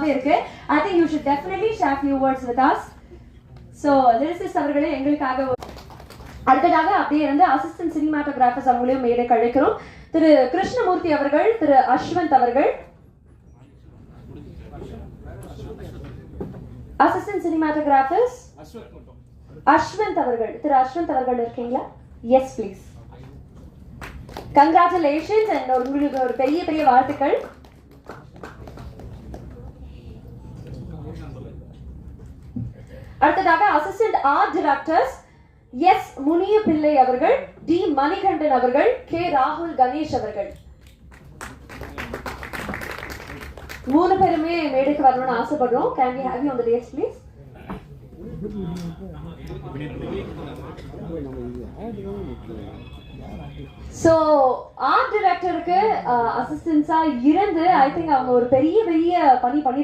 சந்தோஷமாவே இருக்கு. I think you should definitely share few words with us so lyricists அவர்களே எங்களுக்காக அடுத்ததாக அப்படியே இருந்து அசிஸ்டன்ட் சினிமாட்டோகிராஃபர்ஸ் அவங்களையும் மேலே கழிக்கிறோம் திரு கிருஷ்ணமூர்த்தி அவர்கள் திரு அஸ்வந்த் அவர்கள். அசிஸ்டன்ட் சினிமாட்டோகிராஃபர்ஸ் அஸ்வந்த் அவர்கள். திரு அஸ்வந்த் அவர்கள் இருக்கீங்களா? எஸ் ப்ளீஸ் கங்க்ராச்சுலேஷன்ஸ் அண்ட் உங்களுக்கு ஒரு பெரிய பெரிய வாழ்த்துக்கள். அடுத்ததாக assistant art directors S Muniya Pillai அவர்கள் டி மணிகண்டன் அவர்கள் கே ராகுல் கணேஷ் அவர்கள். மூணு பேருமே மேடைக்கு வரணும்னு ஆசைப்படுறோம். Can we have you on the dais please so art டிரெக்டருக்கு அசிஸ்டன்ஸா இருந்து ஐ திங்க் அவங்க ஒரு பெரிய பெரிய பணி பண்ணி